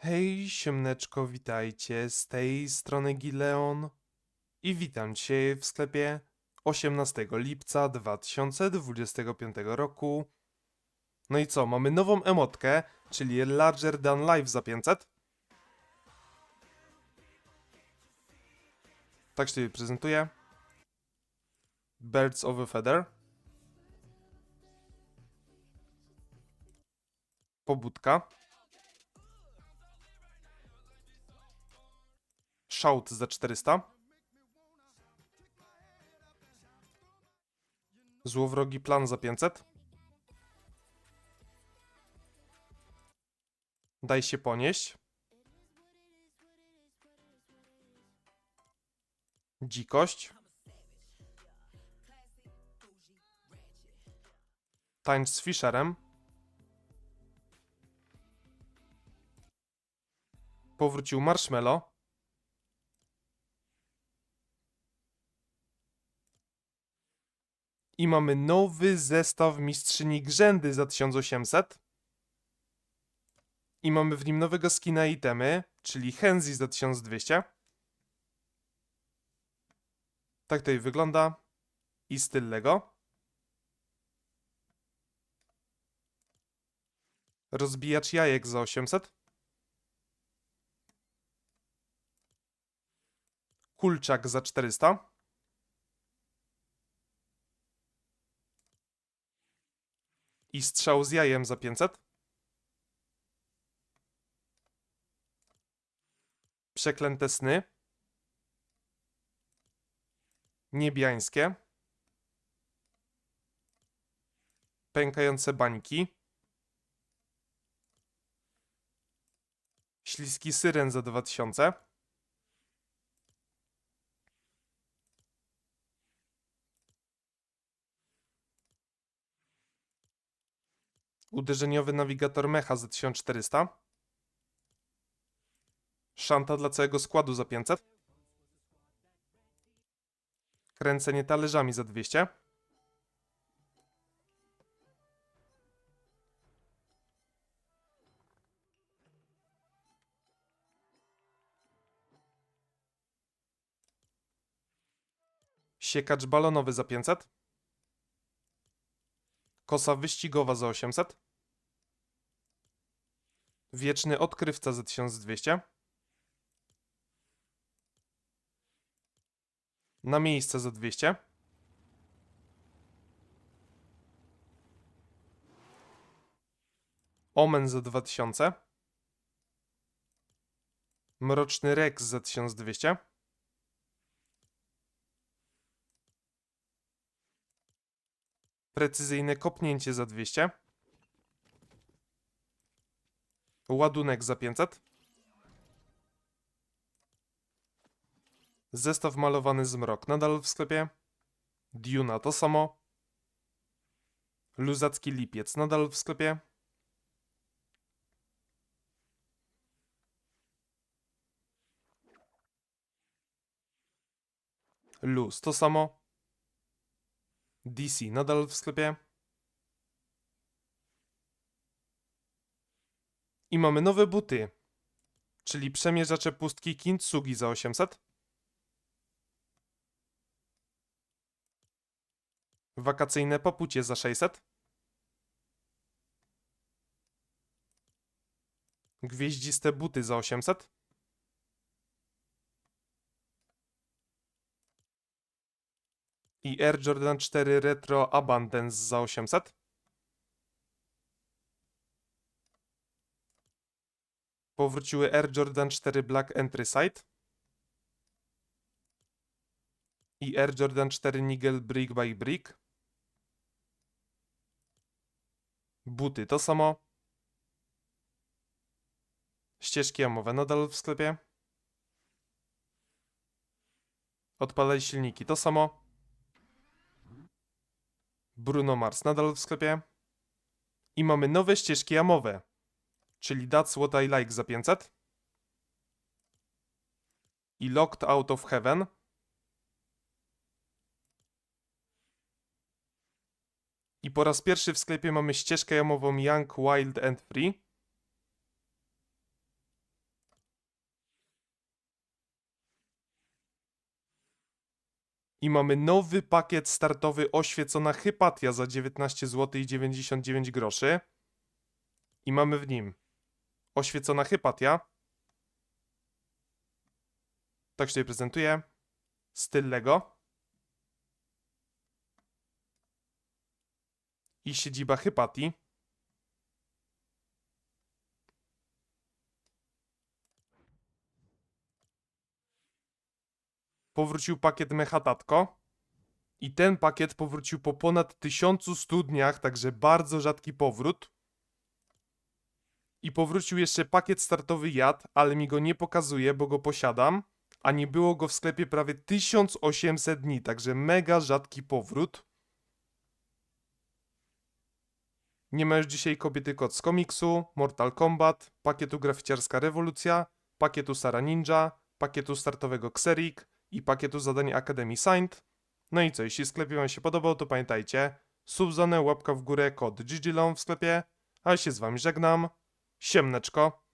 Hej, siemneczko, witajcie. Z tej strony Gileon i witam dzisiaj w sklepie 18 lipca 2025 roku. No i co, mamy nową emotkę, czyli Larger Than Life za 500. Tak się prezentuje. Birds of a Feather. Pobudka. Shout za 400. Złowrogi plan za 500. Daj się ponieść. Dzikość. Tańcz z Fisherem. Powrócił Marshmallow. I mamy nowy zestaw Mistrzyni Grzędy za 1800. I mamy w nim nowego skina itemy, czyli Henzi za 1200. Tak tutaj wygląda. I styl Lego. Rozbijacz jajek za 800. Kulczak za 400. I strzał z jajem za 500. Przeklęte sny. Niebiańskie. Pękające bańki. Śliski syren za 2000. Uderzeniowy nawigator mecha za 1400. Szanta dla całego składu za 500. Kręcenie talerzami za 200. Siekacz balonowy za 500. Kosa wyścigowa za 800. Wieczny odkrywca za 1200. Na miejsce za 200. Omen za 2000. Mroczny Rex za 1200. Precyzyjne kopnięcie za 200. Ładunek za 500. Zestaw malowany zmrok nadal w sklepie. Duna to samo. Luzacki lipiec nadal w sklepie. Luz to samo. DC nadal w sklepie. I mamy nowe buty, czyli przemierzacze pustki Kintsugi za 800. Wakacyjne popucie za 600. Gwieździste buty za 800. I Air Jordan 4 Retro Abundance za 800. Powróciły Air Jordan 4 Black Entry Site. I Air Jordan 4 Nigel Brick by Brick. Buty to samo. Ścieżki jamowe nadal w sklepie. Odpalaj silniki to samo. Bruno Mars nadal w sklepie. I mamy nowe ścieżki jamowe, czyli That's What I Like za 500 i Locked Out of Heaven. I po raz pierwszy w sklepie mamy ścieżkę jamową Young, Wild and Free. I mamy nowy pakiet startowy oświecona Hypatia za 19 zł i 99 groszy. I mamy w nim oświecona Hypatia. Tak się prezentuje. Styl Lego. I siedziba Hypatii. Powrócił pakiet Mechatatko. I ten pakiet powrócił po ponad 1100 dniach, także bardzo rzadki powrót. I powrócił jeszcze pakiet startowy Jad, ale mi go nie pokazuje, bo go posiadam, a nie było go w sklepie prawie 1800 dni, także mega rzadki powrót. Nie ma już dzisiaj kobiety kot z komiksu, Mortal Kombat, pakietu graficiarska rewolucja, pakietu Sara Ninja, pakietu startowego Xerik i pakietu zadań Akademii Saint. No i co, jeśli sklep wam się podobał, to pamiętajcie, subzonę, łapka w górę, kod GGLON w sklepie, a się z wami żegnam. Siemneczko.